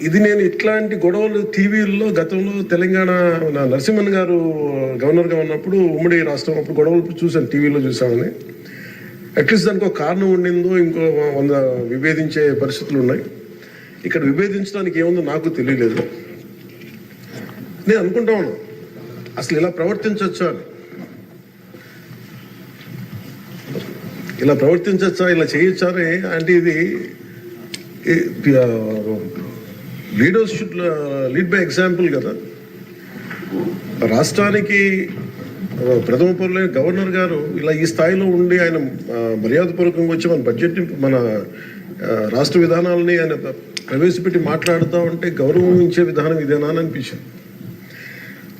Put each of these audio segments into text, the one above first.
ఇది నేను ఇట్లాంటి గొడవలు టీవీల్లో గతంలో తెలంగాణ నా నరసింహన్ గారు గవర్నర్గా ఉన్నప్పుడు ఉమ్మడి రాష్ట్రం అప్పుడు గొడవలు చూశాను టీవీలో చూసామని అట్లీస్ట్ దానికి ఒక కారణం ఉండిందో ఇంకో వంద విభేదించే పరిస్థితులు ఉన్నాయి. ఇక్కడ విభేదించడానికి ఏముందో నాకు తెలియలేదు. నేను అనుకుంటా ఉన్నాను అసలు ఇలా ప్రవర్తించవచ్చా అని. ఇలా ప్రవర్తించవచ్చా ఇలా చేయొచ్చా అని అంటే ఇది leaders should lead by example కదా. రాష్ట్రానికి ప్రథమ పౌరులైన గవర్నర్ గారు ఇలా ఈ స్థాయిలో ఉండి ఆయన మర్యాదపూర్వకంగా వచ్చి మన బడ్జెట్ని మన రాష్ట్ర విధానాలని ఆయన ప్రవేశపెట్టి మాట్లాడుతూ ఉంటే గౌరవించే విధానం ఇదేనా అని అనిపించింది.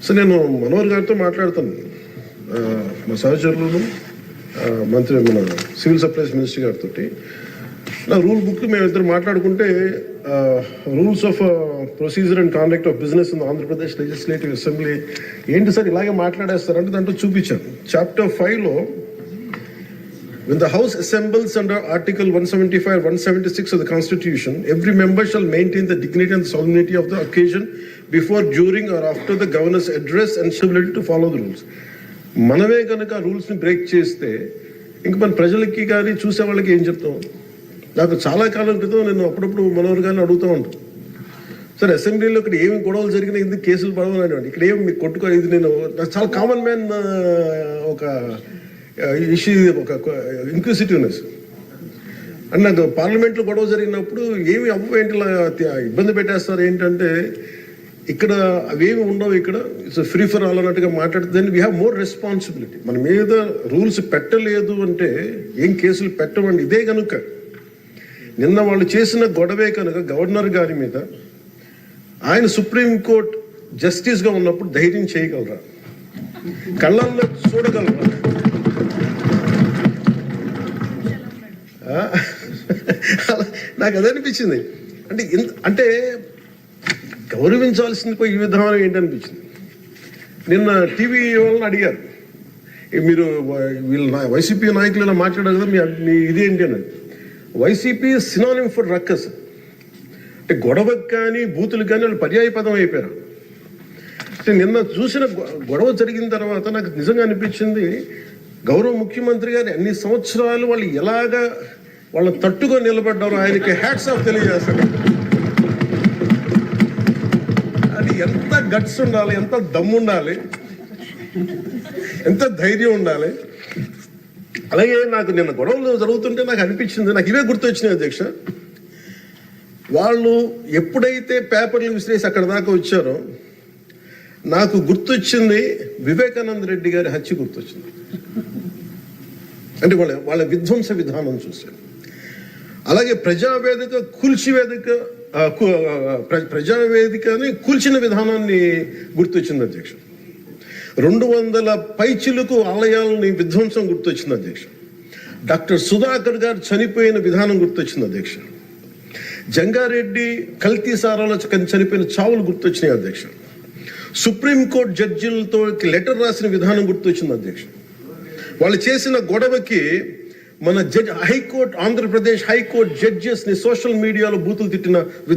సో నేను మనోహర్ గారితో మాట్లాడతాను. మా సహచరులను మంత్రి మన సివిల్ సప్లైస్ మినిస్టర్ గారితో రూల్ బుక్ మేము ఇద్దరు మాట్లాడుకుంటే rules of procedure and conduct of business in Andhra Pradesh legislative assembly ఏంటి సార్ ఇలాగే మాట్లాడేస్తారు మాట్లాడేస్తారంటే దాంట్లో చూపించాను. చాప్టర్ ఫైవ్లో when the house assembles and article one seventy five one seventy six of the constitution every member shall maintain the dignity and solemnity of the occasion before during or after the governor's address and ability to follow the rules మనమే కనుక రూల్స్ని break చేస్తే ఇంకా మన ప్రజలకి కానీ చూసే వాళ్ళకి ఏం చెప్తాం? నాకు చాలా కాలం క్రితం నేను అప్పుడప్పుడు మనోహర్ గారిని అడుగుతూ ఉంటాను సరే అసెంబ్లీలో ఇక్కడ ఏమి గొడవలు జరిగినా ఎందుకు కేసులు పడవని ఇక్కడ ఏమి మీకు కొట్టుకో ఇది నేను చాలా కామన్ మ్యాన్ ఒక ఇష్యూ ఒక ఇంక్విసిటివ్నెస్ అండ్ నాకు పార్లమెంట్లో గొడవ జరిగినప్పుడు ఏమి అవ్వ ఏంటి ఇబ్బంది పెట్టేస్తారు ఏంటంటే ఇక్కడ అవేమి ఉండవు ఇక్కడ. ఇట్స్ ఫ్రీ ఫర్ ఆల్ అన్నట్టుగా మాట్లాడితే వీ హ్యావ్ మోర్ రెస్పాన్సిబిలిటీ మన మీద రూల్స్ పెట్టలేదు అంటే ఏం కేసులు పెట్టమండి. ఇదే కనుక నిన్న వాళ్ళు చేసిన గొడవే కనుక గవర్నర్ గారి మీద ఆయన సుప్రీంకోర్టు జస్టిస్గా ఉన్నప్పుడు ధైర్యం చేయగలరా? కళ్ళల్లో చూడగలరా? నాకు అది అనిపించింది. అంటే ఇంత అంటే గౌరవించాల్సింది పోయి ఈ విధానం ఏంటనిపించింది నిన్న టీవీ వాళ్ళని అడిగారు. మీరు వ- వీళ్ళ వైసీపీ నాయకులు ఇలా మాట్లాడారు కదా మీ మీ ఇదేంటి అని వైసీపీ సినానిమ్ ఫర్ రక్కస్ అంటే గొడవకు కానీ బూతులు కానీ వాళ్ళు పర్యాయ పదం అయిపోయారు. నిన్న చూసిన గొడవ జరిగిన తర్వాత నాకు నిజంగా అనిపించింది గౌరవ ముఖ్యమంత్రి గారు అన్ని సంవత్సరాలు వాళ్ళు ఎలాగా వాళ్ళని తట్టుగా నిలబడ్డారో ఆయనకి హ్యాట్స్ ఆఫ్ తెలియజేస్తారు అది ఎంత గట్స్ ఉండాలి ఎంత దమ్ము ఉండాలి ఎంత ధైర్యం ఉండాలి. అలాగే నాకు నిన్న గొడవలు జరుగుతుంటే నాకు అనిపించింది నాకు ఇవే గుర్తొచ్చినాయి అధ్యక్ష. వాళ్ళు ఎప్పుడైతే పేపర్లు విసిరేసి అక్కడ దాకా వచ్చారో నాకు గుర్తొచ్చింది వివేకానంద రెడ్డి గారి హత్య గుర్తొచ్చింది. అంటే వాళ్ళ వాళ్ళ విధ్వంస విధానం చూశాను అలాగే ప్రజావేదిక కూల్చివేదిక ప్రజావేదికని కూల్చిన విధానాన్ని గుర్తొచ్చింది అధ్యక్ష. రెండు వందల పైచిలకు ఆలయాలని విధ్వంసం గుర్తొచ్చింది అధ్యక్ష. డాక్టర్ సుధాకర్ గారు చనిపోయిన విధానం గుర్తొచ్చింది అధ్యక్ష. జంగారెడ్డి కల్తీ సారాలో చనిపోయిన చావులు గుర్తొచ్చినాయి అధ్యక్ష. సుప్రీంకోర్టు జడ్జిలతో లెటర్ రాసిన విధానం గుర్తొచ్చింది అధ్యక్ష. వాళ్ళు చేసిన గొడవకి మన judge high court Andhra Pradesh high court జడ్జెస్ని social మీడియాలో బూతులు తిట్టిన విధానం